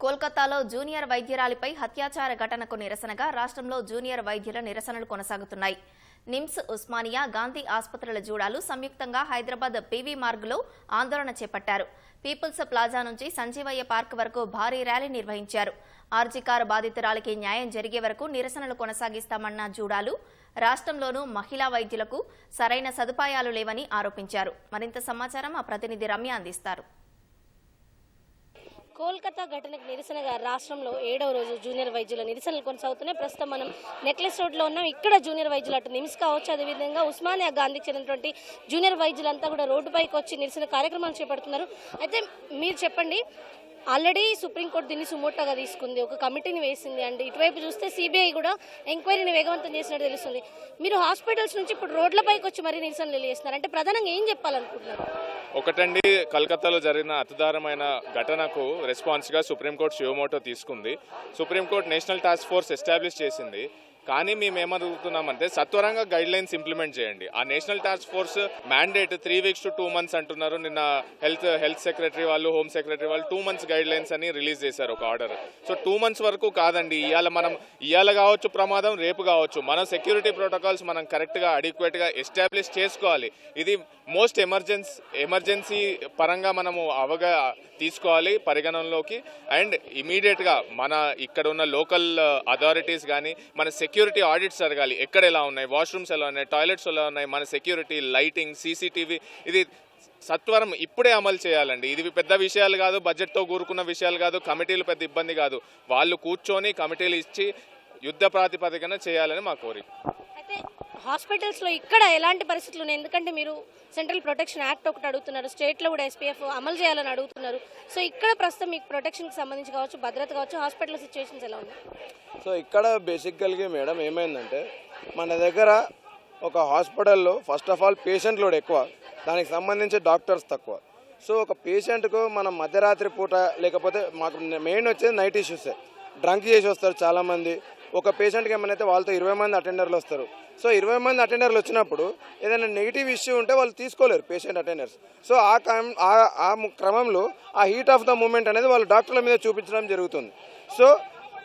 కోల్కతాలో జూనియర్ వైద్యురాలిపై హత్యాచార ఘటనకు నిరసనగా రాష్ట్రంలో జూనియర్ వైద్యుల నిరసనలు కొనసాగుతున్నాయి. నిమ్స్ ఉస్మానియా గాంధీ ఆసుపత్రుల జూడాలు సంయుక్తంగా హైదరాబాద్ పీవీ మార్గులో ఆందోళన చేపట్టారు. పీపుల్స్ ప్లాజా నుంచి సంజీవయ్య పార్క్ వరకు భారీ ర్యాలీ నిర్వహించారు. ఆర్జికార్ బాధితురాలికి న్యాయం జరిగే వరకు నిరసనలు కొనసాగిస్తామన్న జూడాలు రాష్ట్రంలోనూ మహిళా వైద్యులకు సరైన సదుపాయాలు లేవని ఆరోపించారు. మరింత సమాచారం ఆ ప్రతినిధి రమ్య అందిస్తారు. కోల్కతా ఘటనకు నిరసనగా రాష్ట్రంలో ఏడవ రోజు జూనియర్ వైద్యుల నిరసనలు కొనసాగుతున్నాయి. ప్రస్తుతం మనం నెక్లెస్ రోడ్లో ఉన్నాం. ఇక్కడ జూనియర్ వైద్యులు అటు నిమ్స్ కావచ్చు అదేవిధంగా ఉస్మానియా గాంధీకి చెందినటువంటి జూనియర్ వైద్యులంతా కూడా రోడ్డుపైకి వచ్చి నిరసన కార్యక్రమాలు చేపడుతున్నారు. అయితే మీరు చెప్పండి ఆల్రెడీ సుప్రీంకోర్టు దీన్ని సుమోటోగా తీసుకుంది ఒక కమిటీని వేసింది అండ్. ఇటువైపు చూస్తే సిబిఐ కూడా ఎంక్వైరీని వేగవంతం చేసినట్టు తెలుస్తుంది. మీరు హాస్పిటల్స్ నుంచి ఇప్పుడు రోడ్లపైకి వచ్చి మరీ నిరసనలు తెలియజేస్తున్నారు. అంటే ప్రధానంగా ఏం చెప్పాలనుకుంటున్నారు? ఒకటండి కలకత్తాలో జరిగిన అతిదారమైన ఘటనకు రెస్పాన్స్గా సుప్రీంకోర్టు శివమోటో తీసుకుంది. Supreme court national task force establish చేసింది. కానీ మేము ఏమడుగుతున్నామంటే సత్వరంగా గైడ్ లైన్స్ ఇంప్లిమెంట్ చేయండి. ఆ national task force mandate three weeks to two months అంటున్నారు. నిన్న హెల్త్ హెల్త్ సెక్రటరీ వాళ్ళు హోమ్ సెక్రటరీ వాళ్ళు టూ మంత్స్ గైడ్ లైన్స్ అని రిలీజ్ చేశారు ఒక ఆర్డర్ సో టూ మంత్స్ వరకు కాదండి. ఇవాళ మనం ఇవాళ కావచ్చు ప్రమాదం రేపు కావచ్చు. మన సెక్యూరిటీ ప్రోటోకాల్స్ మనం కరెక్ట్గా అడిక్వేట్గా ఎస్టాబ్లిష్ చేసుకోవాలి. ఇది మోస్ట్ ఎమర్జెన్సీ ఎమర్జెన్సీ పరంగా మనము అవగా తీసుకోవాలి పరిగణనలోకి. అండ్ ఇమీడియట్గా మన ఇక్కడ ఉన్న లోకల్ అథారిటీస్ కానీ మన సెక్యూరిటీ ఆడిట్స్ జరగాలి. ఎక్కడ ఎలా ఉన్నాయి? వాష్రూమ్స్ ఎలా ఉన్నాయి? టాయిలెట్స్ ఎలా ఉన్నాయి? మన సెక్యూరిటీ లైటింగ్ సీసీటీవీ ఇది సత్వరం ఇప్పుడే అమలు చేయాలండి. ఇది పెద్ద విషయాలు కాదు బడ్జెట్తో కూరుకున్న విషయాలు కాదు కమిటీలు పెద్ద ఇబ్బంది కాదు. వాళ్ళు కూర్చొని కమిటీలు ఇచ్చి యుద్ధ ప్రాతిపదికన చేయాలని మా కోరిక. హాస్పిటల్స్లో ఇక్కడ ఎలాంటి పరిస్థితులు ఉన్నాయి? ఎందుకంటే మీరు సెంట్రల్ ప్రొటెక్షన్ యాక్ట్ ఒకటి అడుగుతున్నారు. స్టేట్లో కూడా ఎస్పీఎఫ్ అమలు చేయాలని అడుగుతున్నారు. సో ఇక్కడ ప్రస్తుతం మీకు ప్రొటెక్షన్కి సంబంధించి కావచ్చు భద్రత కావచ్చు హాస్పిటల్ సిచ్యువేషన్స్ ఎలా ఉన్నాయి? సో ఇక్కడ బేసికల్గా మేడం ఏమైందంటే మన దగ్గర ఒక హాస్పిటల్లో first of all patient load ఎక్కువ. దానికి సంబంధించి డాక్టర్స్ తక్కువ. సో ఒక పేషెంట్కు మనం మధ్యరాత్రి పూట లేకపోతే మాకు మెయిన్ వచ్చేది నైట్ ఇష్యూసే డ్రంక్ చేసి వస్తారు చాలామంది. ఒక పేషెంట్కి ఏమైనా అయితే వాళ్ళతో ఇరవై మంది అటెండర్లు వస్తారు. సో ఇరవై మంది అటెండర్లు వచ్చినప్పుడు ఏదైనా నెగిటివ్ ఇష్యూ ఉంటే వాళ్ళు తీసుకోలేరు పేషెంట్ అటెండర్స్. సో ఆ ఆ- ఆ క్రమంలో ఆ హీట్ ఆఫ్ ద మూమెంట్ అనేది వాళ్ళు డాక్టర్ల మీద చూపించడం జరుగుతుంది. సో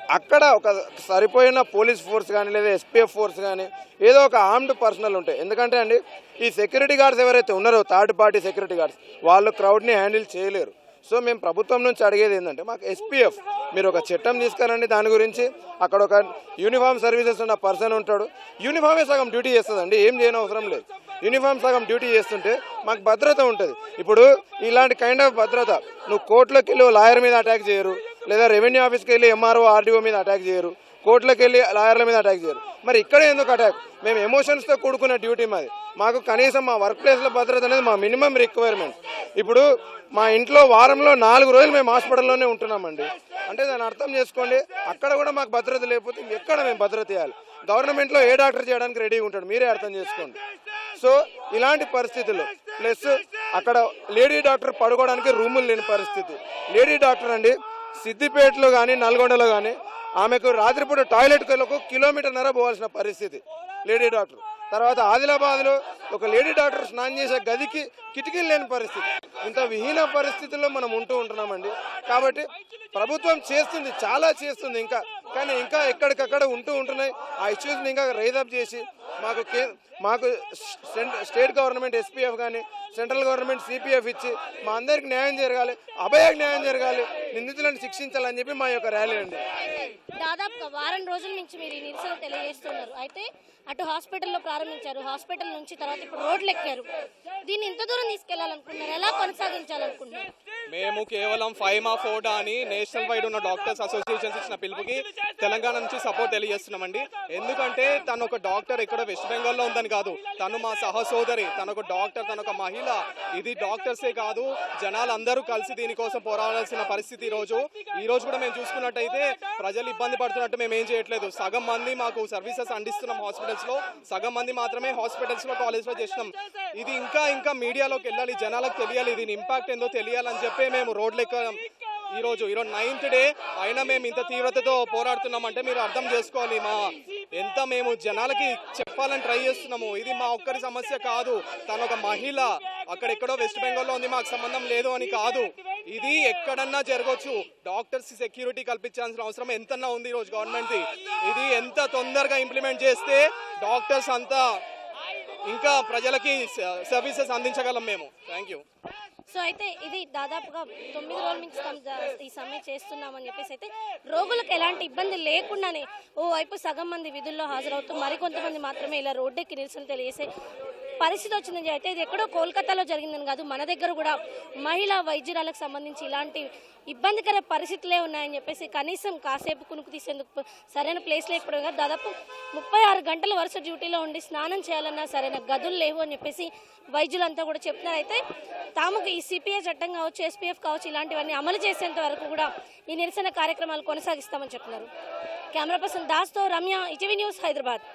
అక్కడ ఒక సరిపోయిన పోలీస్ ఫోర్స్ కానీ లేదా ఎస్పీఎఫ్ ఫోర్స్ కానీ ఏదో ఒక ఆర్మ్డ్ పర్సనల్ ఉంటాయి ఎందుకంటే అండి ఈ సెక్యూరిటీ గార్డ్స్ ఎవరైతే ఉన్నారో థర్డ్ పార్టీ సెక్యూరిటీ గార్డ్స్ వాళ్ళు క్రౌడ్ని హ్యాండిల్ చేయలేరు. సో మేము ప్రభుత్వం నుంచి అడిగేది ఏంటంటే మాకు ఎస్పీఎఫ్ మీరు ఒక చట్టం తీసుకురండి దాని గురించి. అక్కడ ఒక యూనిఫామ్ సర్వీసెస్ ఉన్న పర్సన్ ఉంటాడు. యూనిఫామే సగం డ్యూటీ చేస్తుందండి ఏం చేయని అవసరం లేదు. యూనిఫామ్ సగం డ్యూటీ చేస్తుంటే మాకు భద్రత ఉంటుంది. ఇప్పుడు ఇలాంటి కైండ్ ఆఫ్ భద్రత నువ్వు కోర్టులోకి వెళ్ళి లాయర్ మీద అటాక్ చేయరు లేదా రెవెన్యూ ఆఫీస్కి వెళ్ళి ఎంఆర్ఓ ఆర్డీఓ మీద అటాక్ చేయరు కోర్టులోకి వెళ్ళి లాయర్ల మీద అటాక్ చేయరు. మరి ఇక్కడ ఎందుకు అటాక్ మేము ఎమోషన్స్తో కూడుకున్న డ్యూటీ మాది. మాకు కనీసం మా వర్క్ ప్లేస్లో భద్రత అనేది మా మినిమం రిక్వైర్మెంట్ ఇప్పుడు మా ఇంట్లో వారంలో నాలుగు రోజులు మేము హాస్పిటల్లోనే ఉంటున్నామండి. అంటే దాన్ని అర్థం చేసుకోండి అక్కడ కూడా మాకు భద్రత లేకపోతే ఎక్కడ మేము భద్రత ఇవ్వాలి గవర్నమెంట్లో ఏ డాక్టర్ చేయడానికి రెడీగా ఉంటాడు మీరే అర్థం చేసుకోండి. సో ఇలాంటి పరిస్థితులు ప్లస్ అక్కడ లేడీ డాక్టర్ పడుకోవడానికి రూములు లేని పరిస్థితి. లేడీ డాక్టర్ అండి సిద్దిపేటలో కానీ నల్గొండలో కానీ ఆమెకు రాత్రిపూట టాయిలెట్ ఒక కిలోమీటర్న్నర పోవాల్సిన పరిస్థితి. Lady doctor. తర్వాత ఆదిలాబాద్లో ఒక లేడీ డాక్టర్ స్నానం చేసే గదికి కిటికీలు లేని పరిస్థితి. ఇంత విహీన పరిస్థితుల్లో మనం ఉంటూ ఉంటున్నామండి. కాబట్టి ప్రభుత్వం చేస్తుంది చాలా చేస్తుంది ఇంకా. కానీ ఇంకా ఎక్కడికక్కడ ఉంటూ ఉంటున్నాయి. ఆ ఇష్యూస్ని ఇంకా రైజప్ చేసి మాకు కే మాకు స్టేట్ గవర్నమెంట్ ఎస్పీఎఫ్ కానీ సెంట్రల్ గవర్నమెంట్ సిపిఎఫ్ ఇచ్చి మా అందరికి న్యాయం జరగాలి అభయకు న్యాయం జరగాలి నిందితులను శిక్షించాలని చెప్పి మా యొక్క ర్యాలీ అండి. దాదాపుగా వారం రోజుల నుంచి మీరు ఈ నిరసన తెలియజేస్తున్నారు. అయితే అటు హాస్పిటల్లో ప్రారంభించారు. హాస్పిటల్ నుంచి తర్వాత ఇప్పుడు రోడ్లు ఎక్కారు. దీన్ని ఇంత దూరం తీసుకెళ్ళాలనుకున్నారు ఎలా కొనసాగించాలనుకుంటున్నారు? మేము కేవలం ఫైవ్ మా ఫోర్డా అని నేషనల్ వైడ్ ఉన్న డాక్టర్స్ అసోసియేషన్స్ ఇచ్చిన పిలుపుకి తెలంగాణ నుంచి సపోర్ట్ తెలియజేస్తున్నామండి. ఎందుకంటే తను ఒక డాక్టర్ ఇక్కడ వెస్ట్ బెంగాల్లో ఉందని కాదు. తను మా సహసోదరి తను ఒక డాక్టర్ తను ఒక మహిళ. ఇది డాక్టర్సే కాదు జనాలందరూ కలిసి దీనికోసం పోరాడాల్సిన పరిస్థితి ఈరోజు. రోజు ఈ రోజు కూడా మేము చూసుకున్నట్టయితే ప్రజలు ఇబ్బంది పడుతున్నట్టు మేము ఏం చేయట్లేదు. సగం మంది మాకు సర్వీసెస్ అందిస్తున్నాం హాస్పిటల్స్లో. సగం మంది మాత్రమే హాస్పిటల్స్లో కాలేజ్లో చేసినాం. ఇది ఇంకా ఇంకా మీడియాలోకి వెళ్ళాలి జనాలకు తెలియాలి దీని ఇంపాక్ట్ ఏందో తెలియాలని చెప్పి మేము రోడ్లు ఎక్కడం ఈ రోజు ఈరోజు నైన్త్ డే అయినా మేము ఇంత తీవ్రతతో పోరాడుతున్నాం అంటే మీరు అర్థం చేసుకోవాలి మా. ఎంత మేము జనాలకి చెప్పాలని ట్రై చేస్తున్నాము ఇది మా ఒక్కరి సమస్య కాదు. తను ఒక మహిళ. అక్కడెక్కడో వెస్ట్ బెంగాల్లో ఉంది మాకు సంబంధం లేదు అని కాదు. ఇది ఎక్కడన్నా జరగవచ్చు డాక్టర్స్ సెక్యూరిటీ కల్పించాల్సిన అవసరం ఎంతన్నా ఉంది ఈరోజు గవర్నమెంట్ది ఇది ఎంత తొందరగా ఇంప్లిమెంట్ చేస్తే డాక్టర్స్ అంతా ఇంకా ప్రజలకి సర్వీసెస్ అందించగలం మేము. Thank you. సో అయితే ఇది దాదాపుగా తొమ్మిది రోజుల నుంచి ఈ సమ్మె చేస్తున్నామని చెప్పేసి అయితే రోగులకు ఎలాంటి ఇబ్బంది లేకుండానే ఓ వైపు సగం మంది విధుల్లో హాజరవుతూ మరికొంతమంది మాత్రమే ఇలా రోడ్డెక్కి నిరసన తెలియసే పరిస్థితి వచ్చిందని అయితే ఇది ఎక్కడో కోల్కతాలో జరిగిందని కాదు మన దగ్గర కూడా మహిళా వైద్యురాలకు సంబంధించి ఇలాంటి ఇబ్బందికర పరిస్థితులే ఉన్నాయని చెప్పేసి కనీసం కాసేపు కునుకు తీసేందుకు సరైన ప్లేస్ లేకపోవడం కాదు. దాదాపు ముప్పై ఆరు గంటల వరుస డ్యూటీలో ఉండి స్నానం చేయాలన్నా సరైన గదులు లేవు అని చెప్పేసి వైద్యులంతా కూడా చెప్తున్నారు అయితే తాముకు ఈ సిపిఐ చట్టం కావచ్చు ఎస్పీఎఫ్ కావచ్చు ఇలాంటివన్నీ అమలు చేసేంత వరకు కూడా ఈ నిరసన కార్యక్రమాలు కొనసాగిస్తామని చెప్తున్నారు కెమెరా పర్సన్ దాస్తో రమ్య ఇటీవీ న్యూస్ హైదరాబాద్.